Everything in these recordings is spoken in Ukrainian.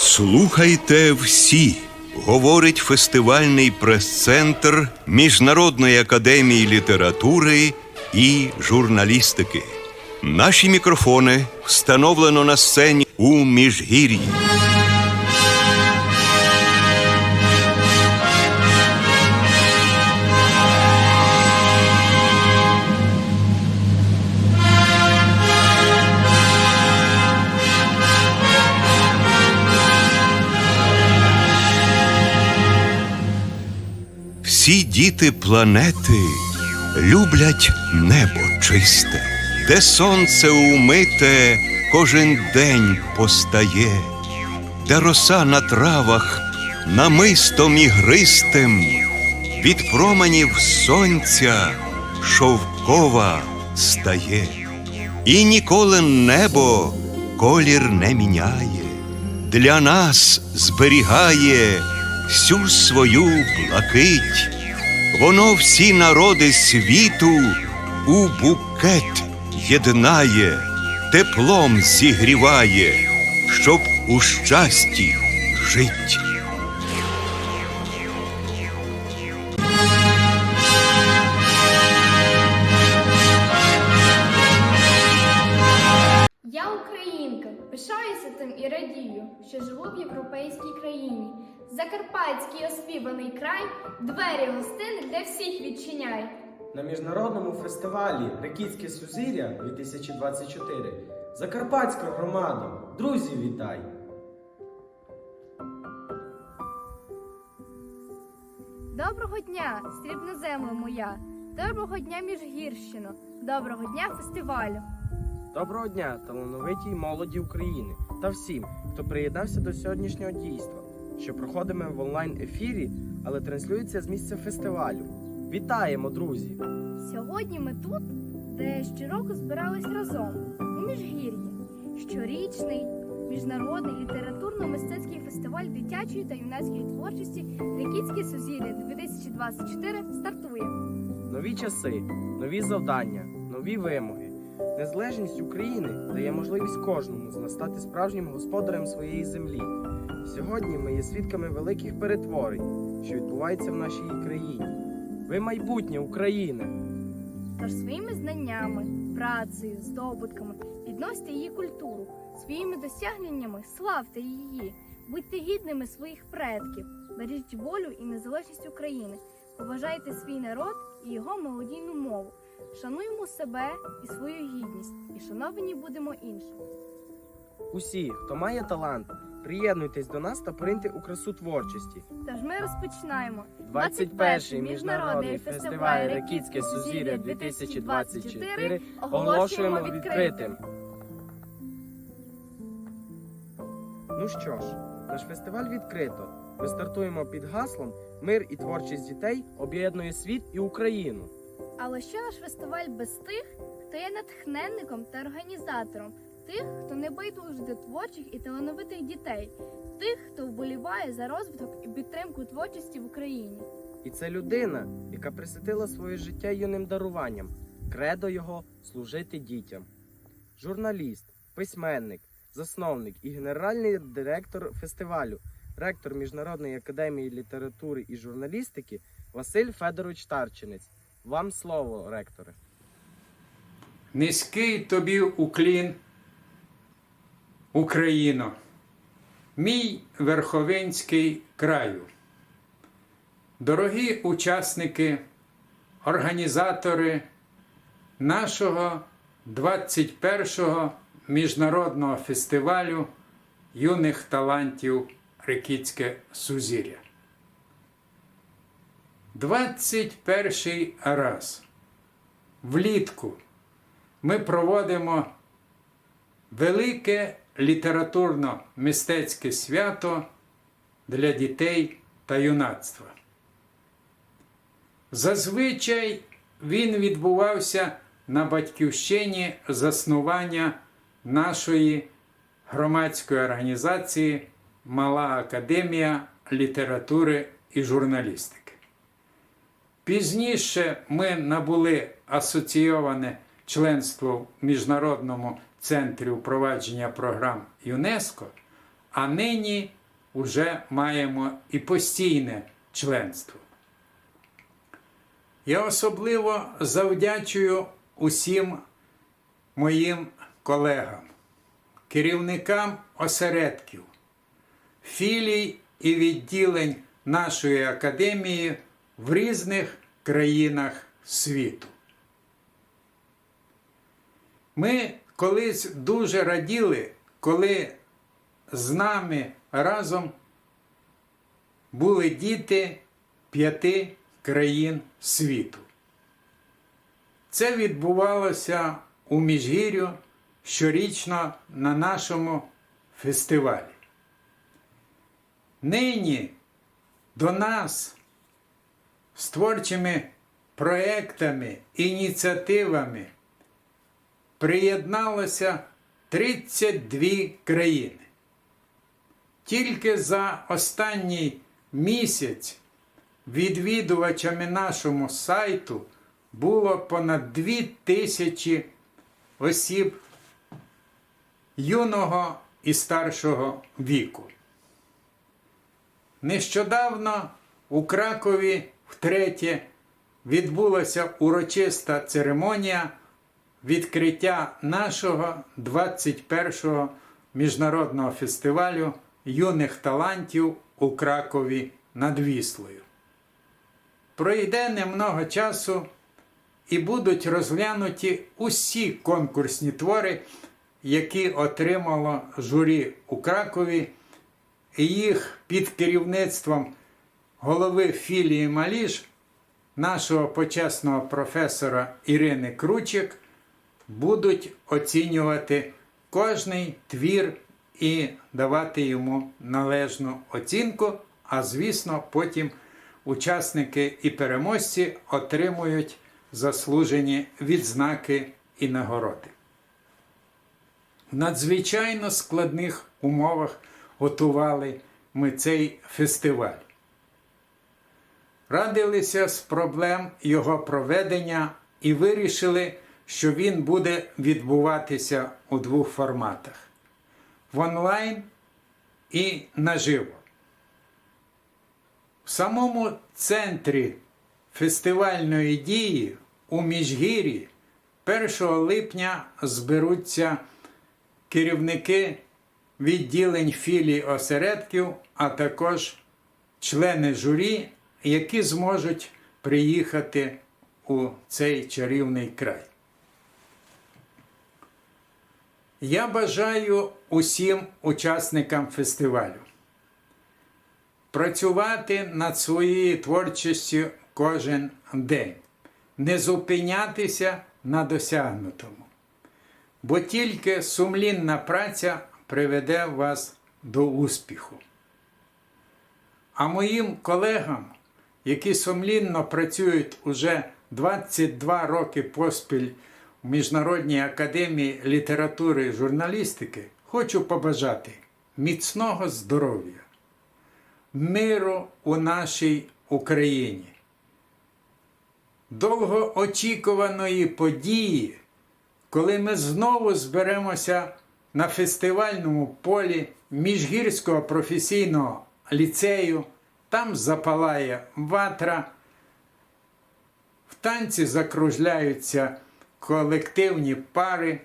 Слухайте всі, говорить фестивальний прес-центр Міжнародної академії літератури і журналістики. Наші мікрофони встановлено на сцені у Міжгір'ї. Діти планети люблять небо чисте, де сонце умите кожен день постає, де роса на травах намистом ігристим від променів сонця шовкова стає, і ніколи небо колір не міняє, для нас зберігає всю свою блакить. Воно всі народи світу у букет єднає, теплом зігріває, щоб у щасті жить. Я українка, пишаюся тим і радію, що живу в європейській країні. Закарпатський оспіваний край, двері гостини для всіх відчиняє. На міжнародному фестивалі Рекітське Сузір'я 2024 Закарпатська громада. Друзі, вітай! Доброго дня, срібна земля моя! Доброго дня, Міжгірщино! Доброго дня, фестивалю! Доброго дня, талановитій молоді України та всім, хто приєднався до сьогоднішнього дійства, що проходимо в онлайн-ефірі, але транслюється з місця фестивалю. Вітаємо, друзі! Сьогодні ми тут, де щороку збирались разом у Міжгір'ї. Щорічний міжнародний літературно-мистецький фестиваль дитячої та юнацької творчості Рекітське Сузір'я 2024 стартує. Нові часи, нові завдання, нові вимоги. Незалежність України дає можливість кожному з нас стати справжнім господарем своєї землі. Сьогодні ми є свідками великих перетворень, що відбуваються в нашій країні. Ви майбутнє України. Тож своїми знаннями, працею, здобутками підносьте її культуру, своїми досягненнями славте її, будьте гідними своїх предків, бережіть волю і незалежність України, поважайте свій народ і його мелодійну мову. Шануємо себе і свою гідність, і шановані будемо іншим. Усі, хто має талант, приєднуйтесь до нас та пориньте у красу творчості. Тож ми розпочинаємо 21-й міжнародний фестиваль Рекітське Сузір'я 2024 оголошуємо відкритим. Ну що ж, наш фестиваль відкрито. Ми стартуємо під гаслом Мир і творчість дітей об'єднує світ і Україну. Але що наш фестиваль без тих, хто є натхненником та організатором, тих, хто не байдужий до творчих і талановитих дітей, тих, хто вболіває за розвиток і підтримку творчості в Україні. І це людина, яка присвятила своє життя юним даруванням, кредо його служити дітям. Журналіст, письменник, засновник і генеральний директор фестивалю, ректор Міжнародної академії літератури і журналістики Василь Федорович Тарчинець. Вам слово, ректоре. Низький тобі уклін, Україно, мій верховинський краю. Дорогі учасники, організатори нашого 21-го міжнародного фестивалю юних талантів Рекітське Сузір'я. 21 раз влітку ми проводимо велике літературно-мистецьке свято для дітей та юнацтва. Зазвичай він відбувався на батьківщині заснування нашої громадської організації Мала Академія літератури і журналістики. Пізніше ми набули асоційоване членство в Міжнародному центрі впровадження програм ЮНЕСКО, а нині вже маємо і постійне членство. Я особливо завдячую усім моїм колегам, керівникам осередків, філій і відділень нашої академії в різних країнах світу. Ми колись дуже раділи, коли з нами разом були діти п'яти країн світу. Це відбувалося у Міжгір'ю щорічно на нашому фестивалі. Нині до нас з творчими проектами, ініціативами приєдналося 32 країни. Тільки за останній місяць відвідувачами нашому сайту було понад 2 тисячі осіб юного і старшого віку. Нещодавно у Кракові втретє відбулася урочиста церемонія відкриття нашого 21-го міжнародного фестивалю юних талантів у Кракові над Віслою. Пройде немного часу і будуть розглянуті усі конкурсні твори, які отримало журі у Кракові, і їх під керівництвом голови філії Маліш, нашого почесного професора Ірини Кручик, будуть оцінювати кожний твір і давати йому належну оцінку, а звісно, потім учасники і переможці отримують заслужені відзнаки і нагороди. В надзвичайно складних умовах готували ми цей фестиваль. Радилися з проблем його проведення і вирішили, що він буде відбуватися у двох форматах: в онлайн і наживо. В самому центрі фестивальної дії у Міжгір'ї 1 липня зберуться керівники відділень філій осередків, а також члени журі, які зможуть приїхати у цей чарівний край. Я бажаю усім учасникам фестивалю працювати над своєю творчістю кожен день, не зупинятися на досягнутому, бо тільки сумлінна праця приведе вас до успіху. А моїм колегам, які сумлінно працюють уже 22 роки поспіль в Міжнародній академії літератури і журналістики, хочу побажати міцного здоров'я, миру у нашій Україні, довгоочікуваної події, коли ми знову зберемося на фестивальному полі Міжгірського професійного ліцею, там запалає ватра, в танці закружляються колективні пари,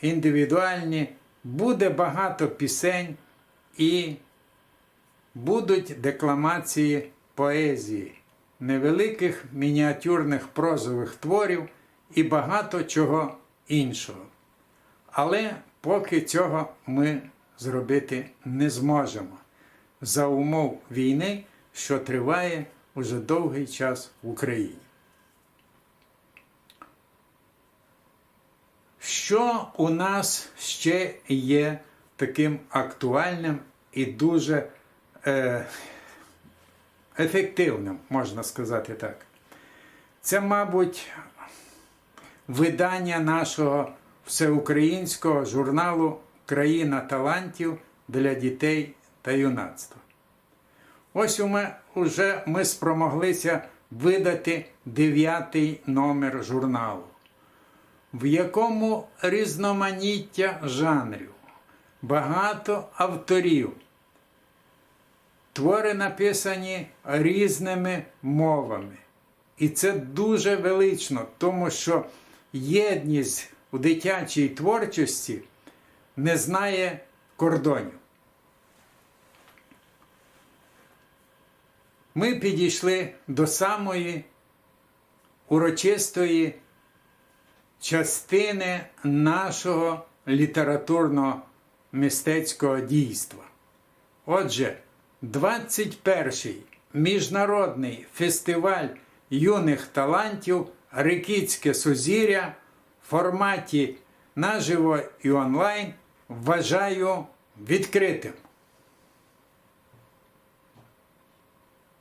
індивідуальні, буде багато пісень і будуть декламації поезії, невеликих мініатюрних прозових творів і багато чого іншого. Але поки цього ми зробити не зможемо за умов війни, що триває уже довгий час в Україні. Що у нас ще є таким актуальним і дуже е, ефективним, можна сказати так? Це, мабуть, видання нашого всеукраїнського журналу Країна талантів для дітей та юнацтва. Ось ми, уже ми спромоглися видати дев'ятий номер журналу, в якому різноманіття жанрів, багато авторів, твори написані різними мовами. І це дуже велично, тому що єдність у дитячій творчості не знає кордонів. Ми підійшли до самої урочистої частини нашого літературного мистецького дійства. Отже, 21-й міжнародний фестиваль юних талантів Рикітське Сузір'я в форматі наживо і онлайн вважаю відкритим.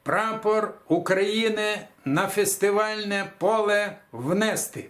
Прапор України на фестивальне поле внести.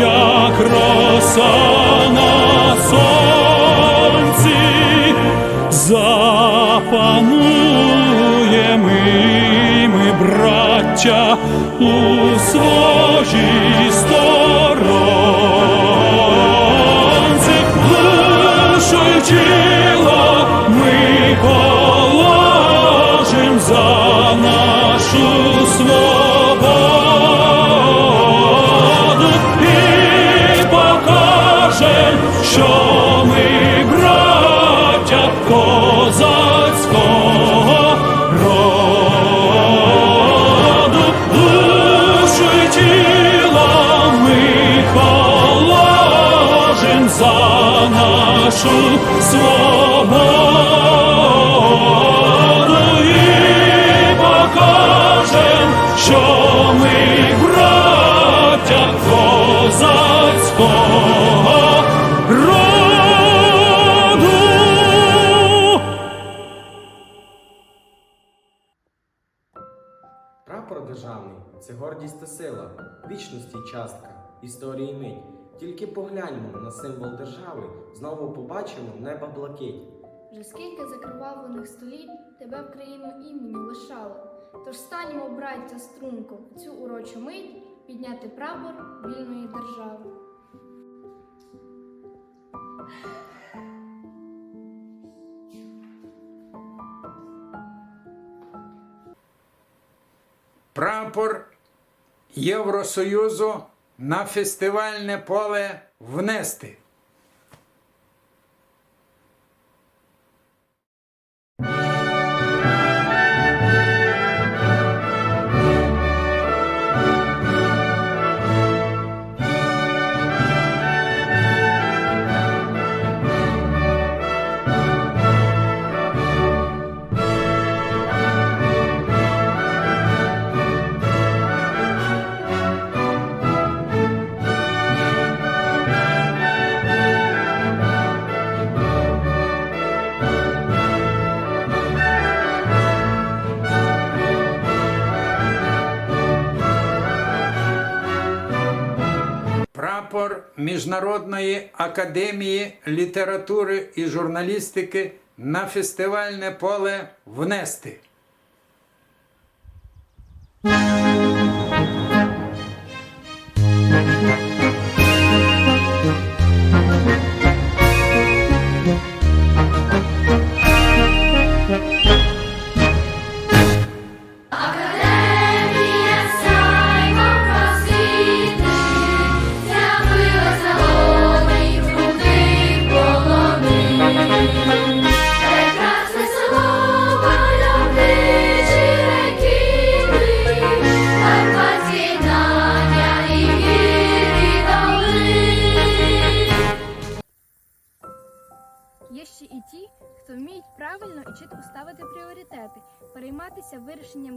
як роса на сонці, запануємо і ми, браття, у своїй сторонці, душу тіло ми положим за нашу нашу свободу і покажем, що ми браття козацького роду. Прапор державний це гордість та сила, вічності частка, історії мить. Тільки погляньмо на символ держави, знову побачимо неба блакить. Вже скільки закривавлених століть тебе в країну імені лишали. Тож станімо, браття, струнко, в цю урочу мить підняти прапор вільної держави. Прапор Євросоюзу на фестивальне поле внести. Міжнародної академії літератури і журналістики на фестивальне поле внести.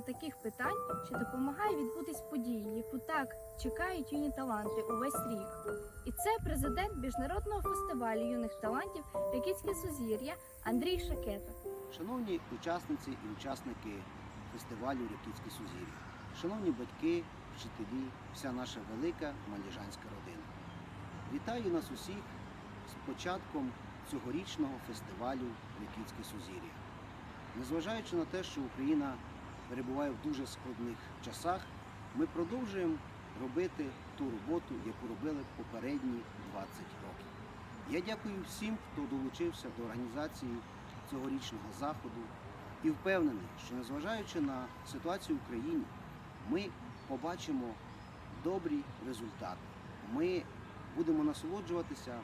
Таких питань, що допомагає відбутись події, яку так чекають юні таланти увесь рік. І це президент міжнародного фестивалю юних талантів Ракітське Сузір'я Андрій Шакета. Шановні учасниці і учасники фестивалю Ряківське Сузір'я, шановні батьки, вчителі, вся наша велика маліжанська родина. Вітаю нас усіх з початком цьогорічного фестивалю Ряківське Сузір'я. Незважаючи на те, що Україна перебуває в дуже складних часах, ми продовжуємо робити ту роботу, яку робили попередні 20 років. Я дякую всім, хто долучився до організації цьогорічного заходу і впевнений, що незважаючи на ситуацію в Україні, ми побачимо добрі результати. Ми будемо насолоджуватися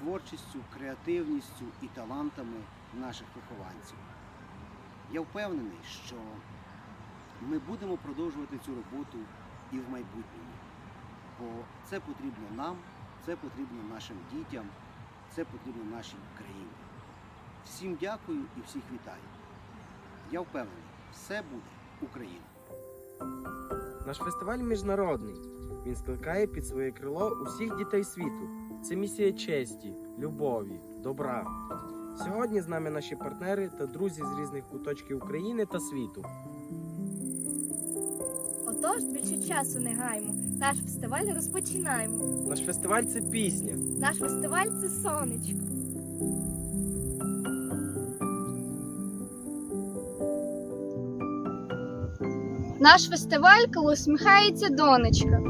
творчістю, креативністю і талантами наших вихованців. Я впевнений, що ми будемо продовжувати цю роботу і в майбутньому, бо це потрібно нам, це потрібно нашим дітям, це потрібно нашій країні. Всім дякую і всіх вітаю. Я впевнений, все буде Україна. Наш фестиваль міжнародний. Він скликає під своє крило усіх дітей світу. Це місія честі, любові, добра. Сьогодні з нами наші партнери та друзі з різних куточків України та світу. Отож, більше часу не гаймо. Наш фестиваль розпочинаємо. Наш фестиваль це пісня. Наш фестиваль це сонечко. Наш фестиваль, коли усміхається донечка.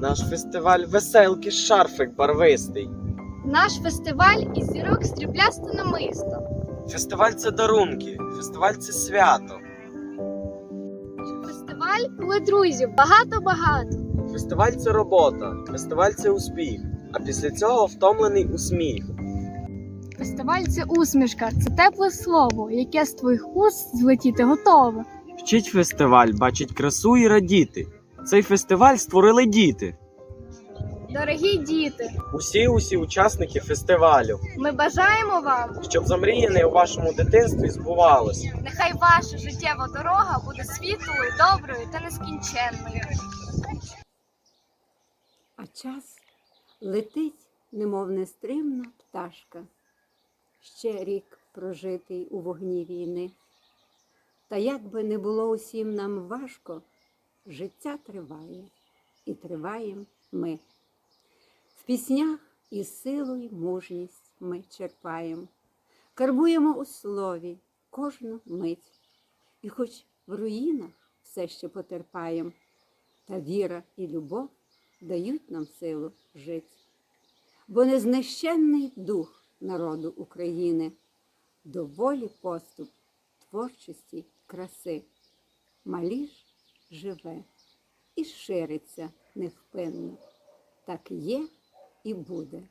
Наш фестиваль веселки шарфик барвистий. Наш фестиваль із зірок стріблясте намисто. Фестиваль це дарунки, фестиваль це свято. Фестиваль, коли друзів багато-багато. Фестиваль це робота, фестиваль це успіх, а після цього втомлений усміх. Фестиваль це усмішка, це тепле слово, яке з твоїх уст злетіти готове. Вчить фестиваль, бачить красу і радіти. Цей фестиваль створили діти. Дорогі діти, Усі усі учасники фестивалю, ми бажаємо вам, щоб замріяне у вашому дитинстві збувалось. нехай ваша життєва дорога буде світлою, доброю та нескінченною. А час летить, немов нестримна пташка. Ще рік прожитий у вогні війни. Та як би не було усім нам важко, життя триває, і триваєм ми. В піснях і силу, й мужність ми черпаємо, карбуємо у слові кожну мить. І хоч в руїнах все ще потерпаєм, та віра і любов дають нам силу жити. Бо незнищенний дух народу України, до волі поступ, творчості, краси. Маліж живе і шириться невпинно. Так є і буде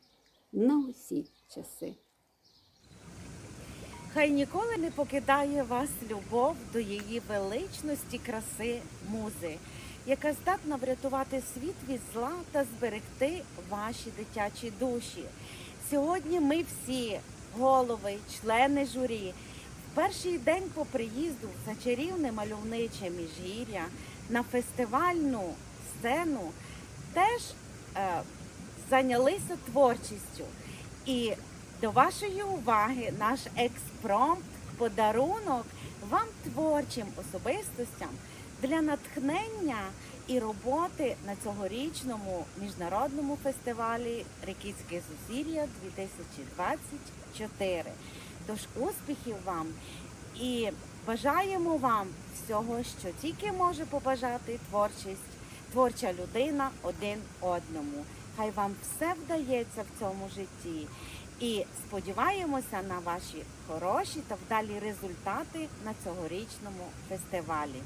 на усі часи. Хай ніколи не покидає вас любов до її величності, краси, музи, яка здатна врятувати світ від зла та зберегти ваші дитячі душі. Сьогодні ми всі, голови, члени журі, перший день по приїзду це чарівне мальовниче міжгір'я на фестивальну сцену теж е, зайнялися творчістю. І до вашої уваги наш експромт, подарунок вам творчим особистостям для натхнення і роботи на цьогорічному міжнародному фестивалі Рекітське зусілля 2024. Тож успіхів вам і бажаємо вам всього, що тільки може побажати творчість, творча людина один одному. Хай вам все вдається в цьому житті. І сподіваємося на ваші хороші та вдалі результати на цьогорічному фестивалі.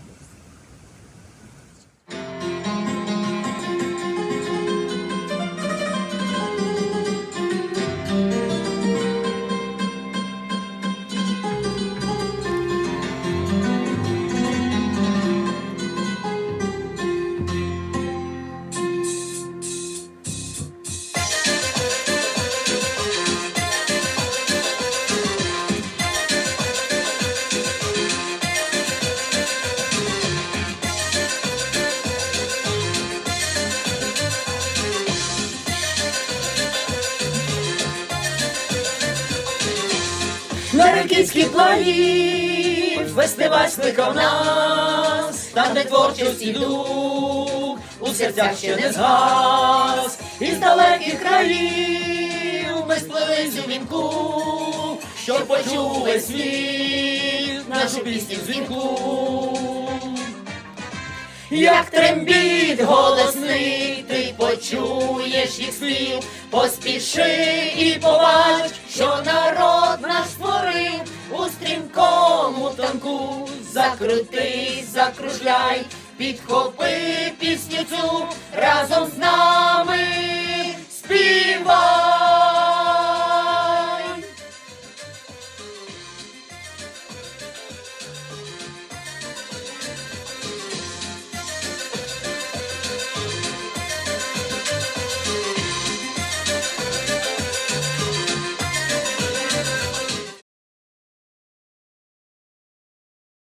Ракітській плані фестиваль скликав нас, там, де творчості дух у серцях ще не згас, із далеких країв ми сплелись у вінку, щоб почув весь світ нашу пісню дзвінку. Як трембіт голосний, ти почуєш їх спів, поспіши і побач, що народ кругу, закрути, закружляй, підхопи пісню цю разом з нами співай.